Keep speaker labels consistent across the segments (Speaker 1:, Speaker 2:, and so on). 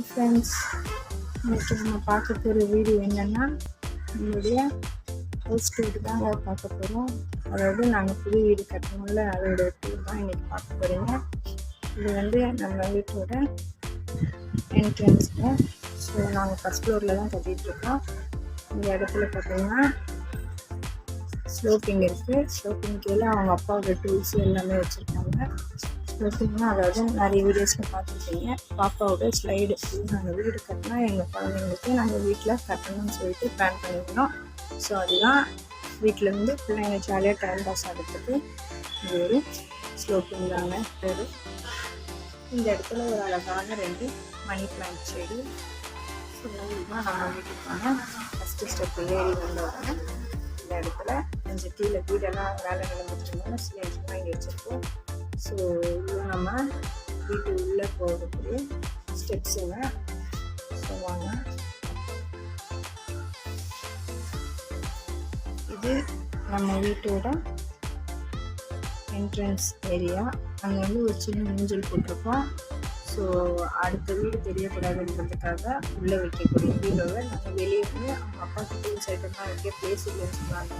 Speaker 1: Friends இன்னைக்கு நம்ம பார்க்க போகிற வீடியோ என்னென்னா நம்மளுடைய ஹவுஸ் டூர் அதை பார்க்க போகிறோம் அதாவது நாங்கள் புது வீடு கட்டணும்ல அதோட டூர் தான் இன்னைக்கு பார்க்க போகிறீங்க இது வந்து நம்ம வீட்டோட என்ட்ரன்ஸுங்க ஸோ நாங்கள் ஃபஸ்ட் ஃப்ளோரில் தான் கட்டிகிட்ருக்கோம் இந்த இடத்துல பார்த்தீங்கன்னா ஸ்லோப்பிங் இருக்குது ஸ்லோப்பிங் கீழே அவங்க அப்பாவோட டூல்ஸ் எல்லாமே வச்சுருக்காங்க. ஸ்லோப்பிங்னா அதாவது நிறைய வீடியோஸில் பார்த்துருப்பீங்க. பாப்பாவோட ஸ்லைடு நாங்கள் வீடு கட்டினா எங்கள் குழந்தைங்களுக்கு நாங்கள் வீட்டில் கட்டணும்னு சொல்லிட்டு பிளான் பண்ணியிருந்தோம். ஸோ அதுதான் வீட்டில் இருந்து பிள்ளைங்க ஜாலியாக டைம் பாஸ் ஆகிறதுக்கு இது ஒரு ஸ்லோப்பிங் தாங்க பேர் இந்த இடத்துல ஒரு அழகான ரெண்டு மணி பிளான்ட் செடி. ஸோ இதுதான் நம்ம வீட்டுக்கான ஃபஸ்ட்டு ஸ்டெப் ஏறி வந்த உடனே இந்த இடத்துல கொஞ்சம் கீழே வீடெல்லாம் வேலை நடந்துட்டு இருந்தோம் சிலிண்டர்லாம் இங்கே வச்சுருக்கோம் ஸோ இதுவும் நம்ம வீட்டு உள்ளே போகக்கூடிய ஸ்டெப்ஸுங்க ஸோ வாங்க இது நம்ம வீட்டோட என்ட்ரன்ஸ் ஏரியா அங்கே வந்து ஒரு சின்ன ஊஞ்சல் போட்டிருக்கோம். ஸோ அடுத்த வீடு தெரியக்கூடாதுன்றதுக்காக உள்ளே வைக்கக்கூடிய பீரோவை நாங்கள் வெளியே போய் அவங்க அப்பா டூல்ஸ் சைட்டெல்லாம் வைக்க பிளேஸ் இல்லைன்னு சொன்னாங்க.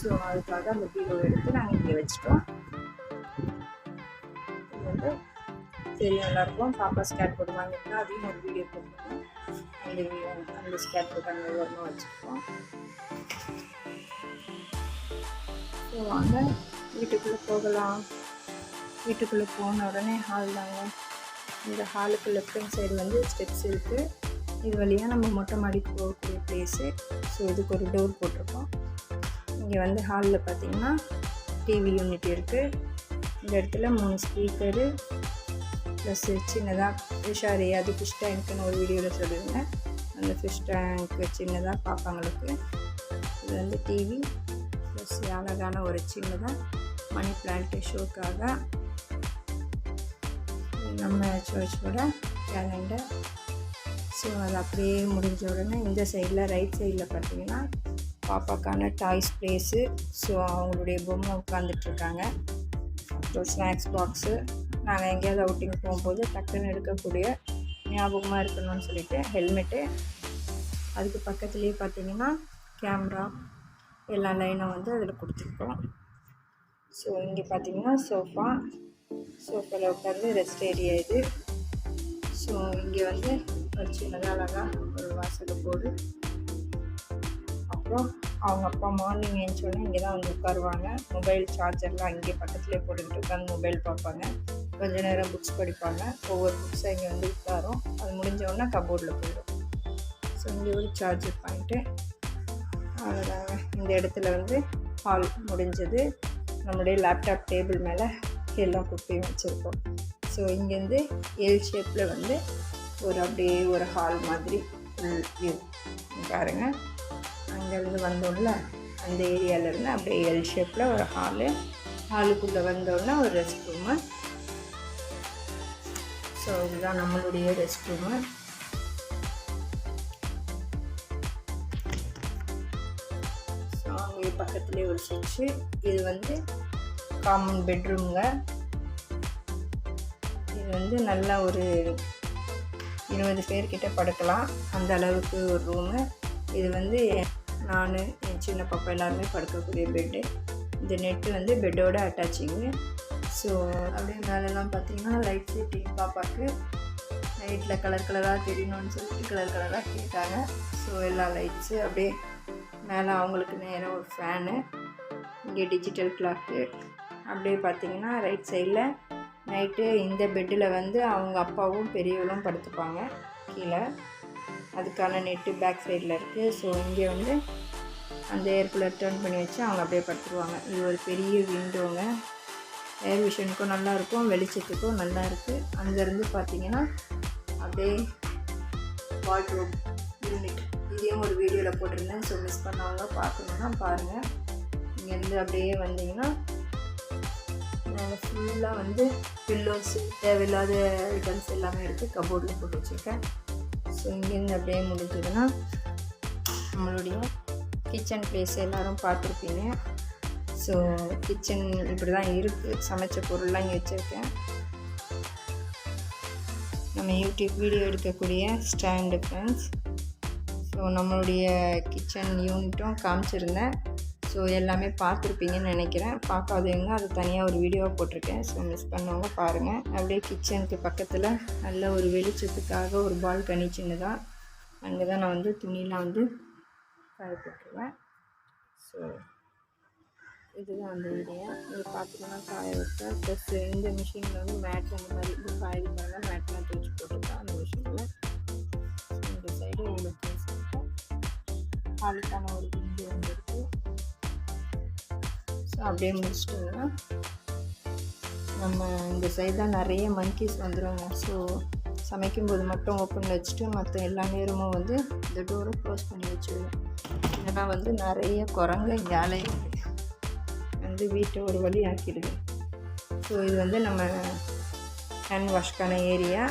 Speaker 1: ஸோ அதுக்காக அந்த பீரோவை எடுத்து நாங்கள் இங்கே வச்சுட்டோம். வந்து தெரியும் எல்லாருக்கும் பாப்பா ஸ்கேட் போர்டு வாங்கியிருக்கா அதையும் ஒரு வீடியோ போட்டுருக்கோம் அந்த அந்த ஸ்கேட் போர்டு அங்கே ஓரமாக வச்சுருக்கோம் ஸோ வாங்க. வீட்டுக்குள்ளே போகலாம். வீட்டுக்குள்ளே போன உடனே ஹால் தாங்க. இந்த ஹாலுக்கு லெஃப்ட் ஹேண்ட் சைடு வந்து ஸ்டெப்ஸ் இருக்குது இது வழியாக நம்ம மொட்டை மாடிக்கு போகக்கூடிய பிளேஸு ஸோ இதுக்கு ஒரு டோர் போட்டிருக்கோம். இங்கே வந்து ஹாலில் பார்த்தீங்கன்னா டிவி யூனிட் இருக்குது இந்த இடத்துல மூணு ஸ்பீக்கரு ப்ளஸ் சின்னதாக ஃபிஷாரி அது ஃபிஷ் டேங்க்குன்னு ஒரு வீடியோவில் சொல்லியிருந்தேன். அந்த ஃபிஷ் டேங்க்கு சின்னதாக பாப்பாங்களுக்கு. இது வந்து டிவி ப்ளஸ் அழகான ஒரு சின்னதாக மணி பிளான்ட் ஷோக்காக நம்ம சர்ச்சோட கேலண்டர் ஸோ அது அப்படியே முடிஞ்ச உடனே இந்த சைடில் ரைட் சைடில் பார்த்தீங்கன்னா பாப்பாக்கான டாய்ஸ் ப்ளேஸு ஸோ அவங்களுடைய பொம்மை உட்காந்துட்ருக்காங்க அப்புறம் ஸ்நாக்ஸ் பாக்ஸு நாங்கள் எங்கேயாவது அவுட்டிங் போகும்போது டக்குன்னு எடுக்கக்கூடிய ஞாபகமாக இருக்கணும்னு சொல்லிட்டு ஹெல்மெட்டு அதுக்கு பக்கத்துலேயே பார்த்தீங்கன்னா கேமரா எல்லா லைனும் வந்து அதில் கொடுத்துருக்கோம். ஸோ இங்கே பார்த்தீங்கன்னா சோஃபா சோஃபாவில் உட்காந்து ரெஸ்ட் ஏரியா இது. ஸோ இங்கே வந்து ஒரு சின்னதாக அழகாக ஒரு வாசல் போடு. அப்புறம் அவங்க அப்பா மார்னிங் ஏஞ்சோடனே இங்கே தான் வந்து உட்காருவாங்க. மொபைல் சார்ஜர்லாம் அங்கேயே பக்கத்துலேயே போட்டுக்கிட்டு உட்காந்து மொபைல் பார்ப்பாங்க. கொஞ்ச நேரம் புக்ஸ் படிப்பாங்க. ஒவ்வொரு புக்ஸும் இங்கே வந்து உட்காரும். அது முடிஞ்சவுடனே கபோர்டில் போயிடும். ஸோ இங்கே ஒரு சார்ஜர் பாயிண்ட்டு அவ்வளோதாங்க இந்த இடத்துல வந்து ஹால் முடிஞ்சது. நம்மளுடைய லேப்டாப் டேபிள் மேலே எல்லாம் குப்பையும் வச்சுருக்கோம். ஸோ இங்கேருந்து எல் ஷேப்பில் வந்து ஒரு அப்படியே ஒரு ஹால் மாதிரி வியூ பாருங்கள் அங்கேருந்து வந்தோம்ல அந்த ஏரியாவிலேருந்து அப்படியே எல் ஷேப்பில் ஒரு ஹாலு ஹாலுக்குள்ளே வந்தோடனே ஒரு ரெஸ்ட் ரூமு ஸோ இதுதான் நம்மளுடைய ரெஸ்ட் ரூமு ஸோ அங்கே பக்கத்துலேயே ஒரு சுவிட்சு இது வந்து காமன் பெட்ரூம்ங்க இது வந்து நல்லா ஒரு இருபது பேர்கிட்ட படுக்கலாம். அந்த அளவுக்கு ஒரு ரூமு இது வந்து நான் என் சின்ன பாப்பா எல்லாருமே படுக்கக்கூடிய பெட்டு இந்த நெட்டு வந்து பெட்டோட அட்டாச்சிங்கு ஸோ அப்படியே மேலெல்லாம் பார்த்தீங்கன்னா லைட் செட்டிங் பாப்பாவுக்கு லைட்டில் கலர் கலராக தெரியணும்னு சொல்லிட்டு கலர் கலராக கேட்டாங்க. ஸோ எல்லா லைட்ஸு அப்படியே மேலே அவங்களுக்கு நேராக ஒரு ஃபேனு இங்கே டிஜிட்டல் கிளாக்கு அப்படியே பார்த்தீங்கன்னா ரைட் சைடில் நைட்டு இந்த பெட்டில் வந்து அவங்க அப்பாவும் பெரியவளும் படுத்துப்பாங்க. கீழே. அதுக்கான நெட்டு பேக் சைடில் இருக்குது ஸோ இங்கே வந்து அந்த ஏர் டர்ன் பண்ணி வச்சு அவங்க அப்படியே படுத்துருவாங்க. இது ஒரு பெரிய விண்டோங்க ஏர் விஷனுக்கும் நல்லா இருக்கும் வெளிச்சத்துக்கும் நல்லா இருக்குது அங்கேருந்து பார்த்தீங்கன்னா அப்படியே வாட்ரூம் யூனிட் இதையும் ஒரு வீடியோவில் போட்டிருந்தேன். ஸோ மிஸ் பண்ணவங்க பார்க்கணுன்னா பாருங்கள் இங்கேருந்து அப்படியே வந்தீங்கன்னா நாங்கள் ஃபுல்லாக வந்து பில்லோஸ் தேவையில்லாத ஐட்டம்ஸ் எல்லாமே இருக்குது கபோர்டில் போட்டு வச்சுருக்கேன். ஸோ இங்கேருந்து அப்படியே முடிஞ்சதுன்னா நம்மளுடைய கிச்சன் பிளேஸ் எல்லோரும் பார்த்துருப்பீங்க. ஸோ கிச்சன் இப்படி தான் இருக்குது சமைச்ச பொருள்லாம் இங்கே வச்சுருக்கேன். நம்ம யூடியூப் வீடியோ எடுக்கக்கூடிய ஸ்டாண்டு ஃப்ரெண்ட்ஸ் ஸோ நம்மளுடைய கிச்சன் யூனிட்டும் காமிச்சிருந்தேன். ஸோ எல்லாமே பார்த்துருப்பீங்கன்னு நினைக்கிறேன். பார்க்காதவங்க அது தனியாக ஒரு வீடியோவாக போட்டிருக்கேன். ஸோ மிஸ் பண்ணவங்க பாருங்கள் அப்படியே கிச்சனுக்கு பக்கத்தில் நல்ல ஒரு வெளிச்சத்துக்காக ஒரு பால்கனி சின்னதாக அங்கே தான் நான் வந்து துணியெலாம் வந்து காய போட்டுருவேன். ஸோ இதுதான் அந்த ஏரியா இது பார்த்தீங்கன்னா காய வைப்பேன் ப்ளஸ் இந்த மிஷினில் வந்து மேட் அந்த மாதிரி இது காய்கறி வைப்பாங்க மேட்லாம் தூச்சி போட்டுருக்கேன் அந்த மிஷினில் இந்த சைடு இவ்வளோ ப்ளேஸ் ஒரு விண்டு அப்படியே முடிச்சிட்டோம்னா நம்ம இந்த சைடு தான் நிறைய மங்கிஸ் வந்துடுவாங்க ஸோ சமைக்கும்போது மட்டும் ஓப்பனில் வச்சுட்டு மற்ற எல்லா நேரமும் வந்து இந்த டோரை க்ளோஸ் பண்ணி வச்சுருவேன் ஏன்னா வந்து நிறைய குரங்கு இங்கே அலையுது வந்து வீட்டை ஒரு வழி ஆக்கிடுது. ஸோ இது வந்து நம்ம ஹேண்ட் வாஷ்க்கான ஏரியா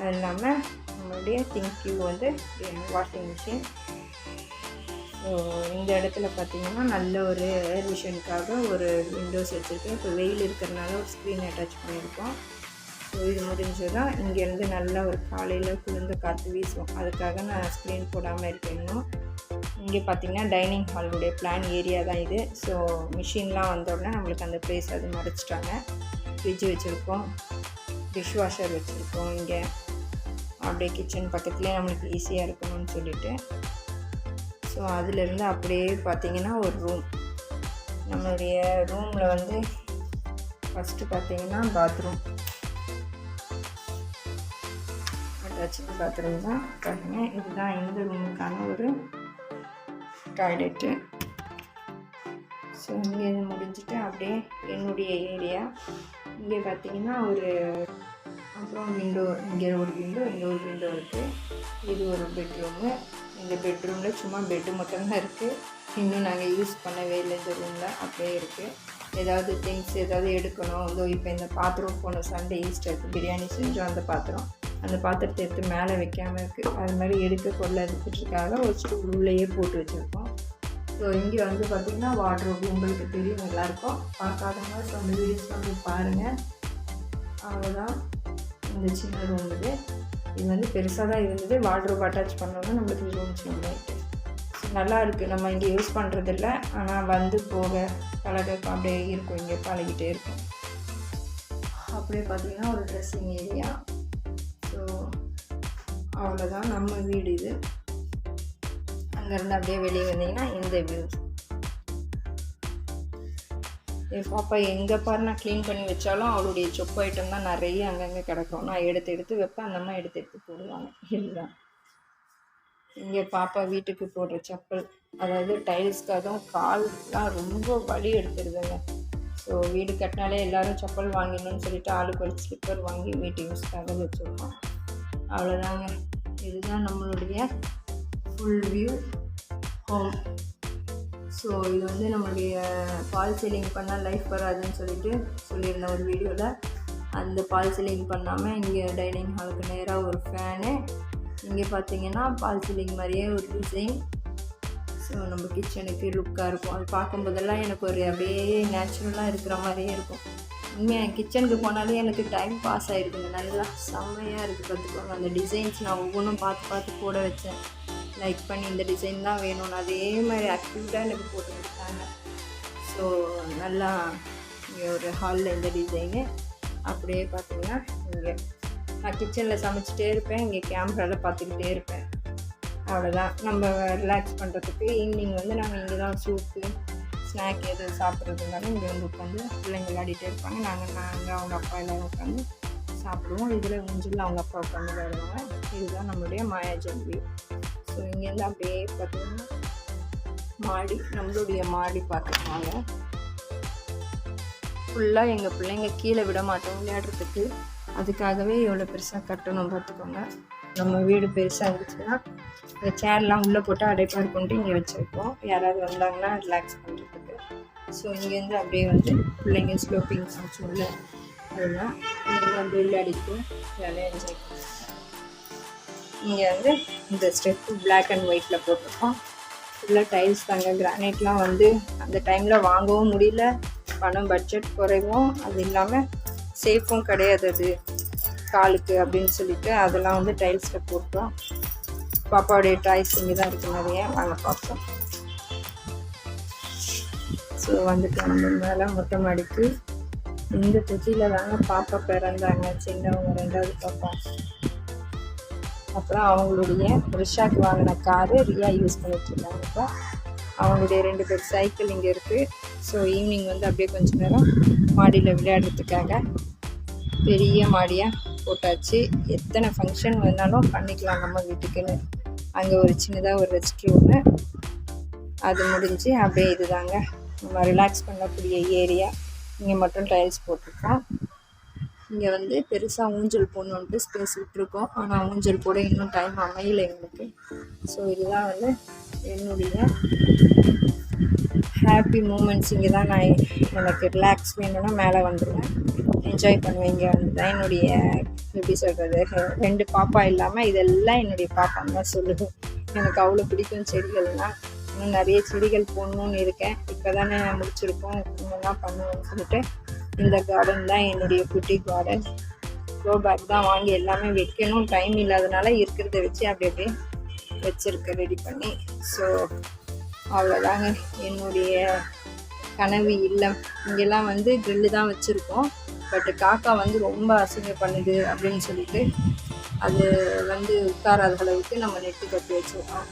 Speaker 1: அது இல்லாமல் நம்மளுடைய திங்க் வந்து வாஷிங் மிஷின் இந்த இடத்துல பார்த்தீங்கன்னா நல்ல ஒரு ஏர் விஷனுக்காக ஒரு விண்டோஸ் வச்சுருக்கேன். இப்போ வெயில் இருக்கிறனால ஒரு ஸ்க்ரீன் அட்டாச் பண்ணியிருக்கோம். ஸோ இது முடிஞ்சதும் இங்கேருந்து நல்லா ஒரு காலையில் குளிர்ந்த காற்று வீசும். அதுக்காக நான் ஸ்க்ரீன் போடாமல் இருக்கேன் இன்னும். இங்கே பார்த்தீங்கன்னா டைனிங் ஹாலுடைய பிளான் ஏரியா தான் இது. ஸோ மிஷின்லாம் வந்தோடனே நம்மளுக்கு அந்த ப்ளேஸ் அது மறைச்சிட்டாங்க. ஃப்ரிட்ஜ் வச்சுருக்கோம். டிஷ் வாஷர் வச்சுருக்கோம் இங்கே. அப்படியே கிச்சன் பக்கத்துலேயே நம்மளுக்கு ஈஸியாக இருக்கணும்னு சொல்லிட்டு. ஸோ அதிலிருந்து அப்படியே பார்த்தீங்கன்னா ஒரு ரூம் நம்மளுடைய ரூமில் வந்து ஃபஸ்ட்டு பார்த்தீங்கன்னா பாத்ரூம் அட்டாச்சு பாத்ரூம் தான். பாருங்கள் இதுதான் இந்த ரூமுக்கான ஒரு டாய்லெட்டு ஸோ இங்கே இது முடிஞ்சுட்டு அப்படியே என்னுடைய ஏரியா இங்கே பார்த்தீங்கன்னா ஒரு அப்புறம் விண்டோ இங்கே ஒரு விண்டோ இங்கே ஒரு விண்டோ இருக்குது இது ஒரு பெட்ரூமு இந்த பெட்ரூமில் சும்மா பெட்டு மட்டும்தான் இருக்குது இன்னும் நாங்கள் யூஸ் பண்ணவே இல்லை இந்த ரூமில் அப்படியே இருக்குது ஏதாவது திங்ஸ் ஏதாவது எடுக்கணும். இதோ இப்போ இந்த பாத்திரம் போன சண்டே ஈஸ்டருக்கு பிரியாணி செஞ்சோம் அந்த பாத்திரம். அந்த பாத்திரத்தை எடுத்து மேலே வைக்காமல் இருக்குது அது மாதிரி எடுக்க கொள்ள எடுத்துட்டுருக்காக ஒரு ஸ்டூல் உள்ளேயே போட்டு வச்சுருக்கோம். ஸோ இங்கே வந்து பார்த்திங்கன்னா வாட்ரோப் உங்களுக்கு தெரியும் நல்லாயிருக்கும் பார்க்காதவங்க ஸோ அந்த வீடியோஸ் வந்து பாருங்கள் அவ்வளோதான் இந்த சின்ன ரூம் இது. இது வந்து பெருசாக தான் இருந்தது. வாட்ரோப் அட்டாச் பண்ணோன்னா நம்மளுக்கு ரூம் சின்னதாகிட்டு நல்லா இருக்குது நம்ம இங்கே யூஸ் பண்ணுறதில்ல ஆனால் வந்து போக பழக அப்படியே இருக்கும். இங்கே பழகிட்டே இருக்கும். அப்படியே பார்த்தீங்கன்னா ஒரு ட்ரெஸ்ஸிங் ஏரியா ஸோ அவ்வளோதான் நம்ம வீடு இது. அங்கேருந்து அப்படியே வெளியே வந்தீங்கன்னா இந்த வியூ என் பாப்பா எங்கே பாரு நான் க்ளீன் பண்ணி வச்சாலும் அவளுடைய சொப்பு ஐட்டம் தான் நிறைய அங்கங்கே கிடக்கும். நான் எடுத்து எடுத்து வைப்பேன் அந்த அம்மா எடுத்து எடுத்து போடுவாங்க. இதுதான். இங்கே பாப்பா வீட்டுக்கு போடுற செப்பல் அதாவது டைல்ஸ்க்காகவும் கால்லாம் ரொம்ப வலி எடுத்துருதுங்க. ஸோ வீடு கட்டினாலே எல்லோரும் செப்பல் வாங்கிடணும்னு சொல்லிட்டு ஆளுக்கு ஒரு ஸ்லிப்பர் வாங்கி வீட்டு யூஸ்க்காக வச்சுருக்கோம். அவ்வளோதாங்க இதுதான் நம்மளுடைய ஃபுல் வியூ ஹோம் ஸோ இது வந்து நம்மளுடைய பால் சீலிங் பண்ணால் லைஃப் வராதுன்னு சொல்லிட்டு சொல்லியிருந்தேன் ஒரு வீடியோவில் அந்த பால் சீலிங் பண்ணாமல் இங்கே டைனிங் ஹாலுக்கு நேராக ஒரு ஃபேனு இங்கே பார்த்தீங்கன்னா பால் சீலிங் மாதிரியே ஒரு டிசைன் ஸோ நம்ம கிச்சனுக்கு லுக்காக இருக்கும். அது பார்க்கும்போதெல்லாம் எனக்கு ஒரு அப்படியே நேச்சுரலாக இருக்கிற மாதிரியே இருக்கும். உண்மையாக கிச்சனுக்கு போனாலே எனக்கு டைம் பாஸ் ஆகிருக்குங்க நல்லா செம்மையாக இருக்குது பார்த்துக்கோங்க அந்த டிசைன்ஸ் நான் ஒவ்வொன்றும் பார்த்து பார்த்து போட வச்சேன். லைக் பண்ணி இந்த டிசைன் தான் வேணும்னு அதே மாதிரி அக்யூட்டாக எனக்கு போட்டு கொடுத்தாங்க. ஸோ நல்லா இங்கே ஒரு ஹாலில் இந்த டிசைனு அப்படியே பார்த்தீங்கன்னா இங்கே நான் கிச்சனில் சமைச்சிட்டே இருப்பேன் இங்கே கேமராவில் பார்த்துக்கிட்டே இருப்பேன். அவ்வளோதான் நம்ம ரிலாக்ஸ் பண்ணுறதுக்கு ஈவினிங் வந்து நாங்கள் இங்கே தான் சூப்பு ஸ்நாக் எது இருந்தாலும் இங்கே வந்து உட்காந்து பிள்ளைங்க விளையாடிட்டே இருப்பாங்க. நாங்கள் நாங்கள் அவங்க அப்பா எல்லோரும் உட்காந்து சாப்பிடுவோம். இதில் முஞ்சில் அவங்க அப்பா உட்காந்து விளையாடுவாங்க. இதுதான் நம்மளுடைய மாயாஜல் வியூ ஸோ இங்கேருந்து அப்படியே பார்த்தீங்கன்னா மாடி நம்மளுடைய மாடி பார்த்துருவாங்க ஃபுல்லாக எங்கள் பிள்ளைங்க கீழே விட மாட்டோம் விளையாடுறதுக்கு. அதுக்காகவே எவ்வளோ பெருசாக கட்டணும் பார்த்துக்கோங்க. நம்ம வீடு பெருசாக இருந்துச்சுன்னா இந்த சேர்லாம் உள்ளே போட்டு அடைப்பாக கொண்டு இங்கே வச்சுருக்கோம் யாராவது வந்தாங்கன்னா ரிலாக்ஸ் பண்ணுறதுக்கு ஸோ இங்கேருந்து அப்படியே வந்து பிள்ளைங்க ஸ்லோப்பிங் உள்ள அதெல்லாம் இங்கே வந்து விளையாடிட்டு ஜாலியாக என்ஜாய் இங்கே வந்து இந்த ஸ்டெப்பு பிளாக் அண்ட் ஒயிட்டில் போட்டிருக்கோம். ஃபுல்லாக டைல்ஸ் தாங்க. கிரானைட்லாம் வந்து அந்த டைமில் வாங்கவும் முடியல. பணம் பட்ஜெட் குறைவும். அது இல்லாமல் சேஃபும் கிடையாது அது. காலுக்கு அப்படின்னு சொல்லிட்டு அதெல்லாம் வந்து டைல்ஸில் போட்டோம். பாப்பாவுடைய டாய்ஸ் இங்கே தான் இருக்குது நிறைய. வாங்க பார்ப்போம். ஸோ வந்துட்டு நம்ம மேலே மொட்டை மாடிக்கு. இந்த தொட்டியில் தாங்க பாப்பா பிறந்தாங்க. சின்னவங்க ரெண்டாவது பாப்பா. அப்புறம் அவங்களுடைய ரிஷாக்கு வாங்கின காரு ரியா யூஸ் பண்ணிட்டு இருக்காங்க இப்போ. அவங்களுடைய ரெண்டு பேர் சைக்கிள் இங்கே இருக்குது ஸோ ஈவினிங் வந்து அப்படியே கொஞ்சம் நேரம் மாடியில் விளையாடுறதுக்காக பெரிய மாடியாக போட்டாச்சு. எத்தனை ஃபங்க்ஷன் வேணாலும் பண்ணிக்கலாம் நம்ம வீட்டுக்குன்னு. அங்கே ஒரு சின்னதாக ஒரு ரெஸ்ட் ரூமு அது முடிஞ்சு அப்படியே இதுதாங்க. நம்ம ரிலாக்ஸ் பண்ணக்கூடிய ஏரியா இங்கே மட்டும் டைல்ஸ் போட்டிருக்கோம். இங்கே வந்து பெருசாக ஊஞ்சல் போடணுன்ட்டு ஸ்பேஸ் விட்டுருக்கோம். ஆனால் ஊஞ்சல் போட இன்னும் டைம் அமையல எங்களுக்கு. ஸோ இதுதான் வந்து என்னுடைய ஹாப்பி மூமெண்ட்ஸ் இங்கே தான் நான் எனக்கு ரிலாக்ஸ் வேணும்னா மேலே வந்துடுவேன் என்ஜாய் பண்ணுவேன். இங்கே வந்து தான் என்னுடைய எப்படி சொல்கிறது ரெண்டு பாப்பா இல்லாமல் இதெல்லாம் என்னுடைய பாப்பான்னு தான் சொல்லுவேன். எனக்கு அவ்வளோ பிடிக்கும் செடிகள்லாம். இன்னும் நிறைய செடிகள் போடணும்னு இருக்கேன். இப்போ தானே முடிச்சிருக்கோம். இன்னும் பண்ணுவேன்னு சொல்லிட்டு இந்த கார்டன் தான் என்னுடைய குட்டி கார்டன் க்ரோ பேக் தான் வாங்கி எல்லாமே வைக்கணும். டைம் இல்லாதனால இருக்கிறத வச்சு அப்படி அப்படியே வச்சுருக்க ரெடி பண்ணி. ஸோ அவ்வளோதாங்க என்னுடைய கனவு இல்லம் இங்கெல்லாம் வந்து க்ரில்லு தான் வச்சுருக்கோம். பட் காக்கா வந்து ரொம்ப அசிங்கம் பண்ணுது அப்படின்னு சொல்லிட்டு அது வந்து உட்காராத அளவுக்கு நம்ம நெட்டு கட்டி வச்சுருக்கோம்.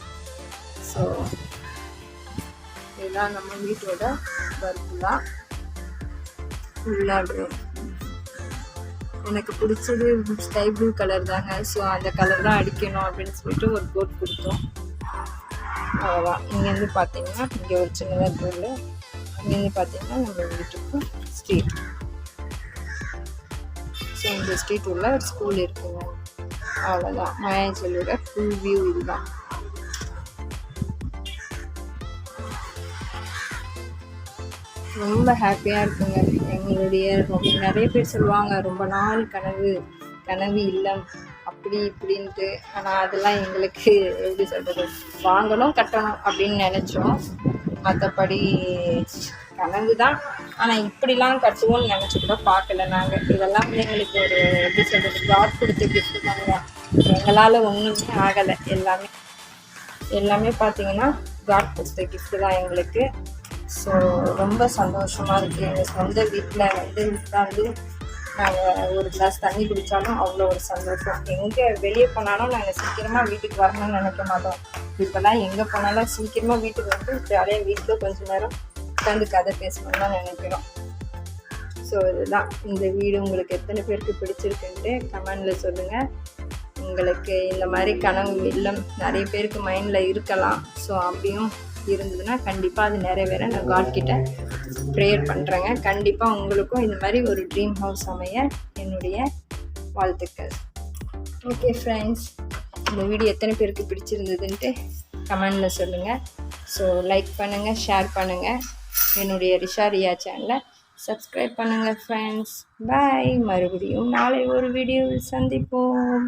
Speaker 1: ஸோ இதுதான் நம்ம வீட்டோட பர்ஃபுல்லாக ஃபுல்லாக எனக்கு பிடிச்சது ஸ்கை ப்ளூ கலர் தாங்க. ஸோ அந்த கலர் தான் அடிக்கணும் அப்படின்னு சொல்லிட்டு ஒரு கோட் கொடுத்தோம். அவ்வளோதான் இங்கேருந்து பார்த்தீங்கன்னா இங்கே ஒரு சின்னதாக ட்ரில்லு இங்கேருந்து பார்த்தீங்கன்னா நம்ம வீட்டுக்கு ஸ்ட்ரீட் ஸோ இந்த ஸ்ட்ரீட் உள்ள ஒரு ஸ்கூல் இருக்குங்க. அவ்வளோதான் மயாஞ்சலியோட ஃபுல் வியூ இதுதான். ரொம்ப ஹாப்பியாக இருக்குங்க. எங்களுடைய ரொம்ப நிறைய பேர் சொல்லுவாங்க ரொம்ப நாள் கனவு கனவு இல்லம். அப்படி இப்படின்ட்டு. ஆனால் அதெல்லாம் எங்களுக்கு எப்படி சொல்கிறது வாங்கணும் கட்டணும் அப்படின்னு நினச்சோம். மற்றபடி கனவு தான். ஆனால் இப்படிலாம் கட்டுவோம்னு நினச்சி கூட பார்க்கல நாங்கள் இதெல்லாம் எங்களுக்கு ஒரு எப்படி சொல்கிறது காட் கொடுத்து கிஃப்ட் தாங்க. எங்களால் ஒன்றுமே ஆகலை. எல்லாமே எல்லாமே பார்த்தீங்கன்னா காட் கொடுத்த கிஃப்ட் தான் எங்களுக்கு. ஸோ ரொம்ப சந்தோஷமாக இருக்குது எங்கள் சொந்த வீட்டில் வந்து உட்காந்து நாங்கள் ஒரு கிளாஸ் தண்ணி குடித்தாலும் அவ்வளோ ஒரு சந்தோஷம். எங்கே வெளியே போனாலும் நாங்கள் சீக்கிரமாக வீட்டுக்கு வரணும்னு நினைக்க மாட்டோம். இப்போல்லாம் எங்கே போனாலும் சீக்கிரமாக வீட்டுக்கு வந்து ஜாலியாக வீட்டில் கொஞ்சம் நேரம் உட்காந்து கதை பேசணும்னு தான் நினைக்கிறோம். ஸோ இதுதான். இந்த வீடு உங்களுக்கு எத்தனை பேருக்கு பிடிச்சிருக்குன்ட்டு கமெண்டில் சொல்லுங்கள் உங்களுக்கு இந்த மாதிரி கனவு இல்லம் நிறைய பேருக்கு மைண்டில் இருக்கலாம். ஸோ அப்படியும் இருந்ததுன்னா கண்டிப்பாக அது நிறைவேற. நான் காட் கிட்ட ப்ரேயர் பண்ணுறேங்க கண்டிப்பாக உங்களுக்கும் இந்த மாதிரி ஒரு ட்ரீம் ஹவுஸ் அமைய என்னுடைய வாழ்த்துக்கள். ஓகே ஃப்ரெண்ட்ஸ் இந்த வீடியோ எத்தனை பேருக்கு பிடிச்சிருந்ததுன்ட்டு கமெண்டில் சொல்லுங்கள் ஸோ லைக் பண்ணுங்கள் ஷேர் பண்ணுங்கள் என்னுடைய ரிஷா ரியா சேனலை சப்ஸ்கிரைப் பண்ணுங்கள் ஃப்ரெண்ட்ஸ் பாய் மறுபடியும் நாளை ஒரு வீடியோவில் சந்திப்போம்.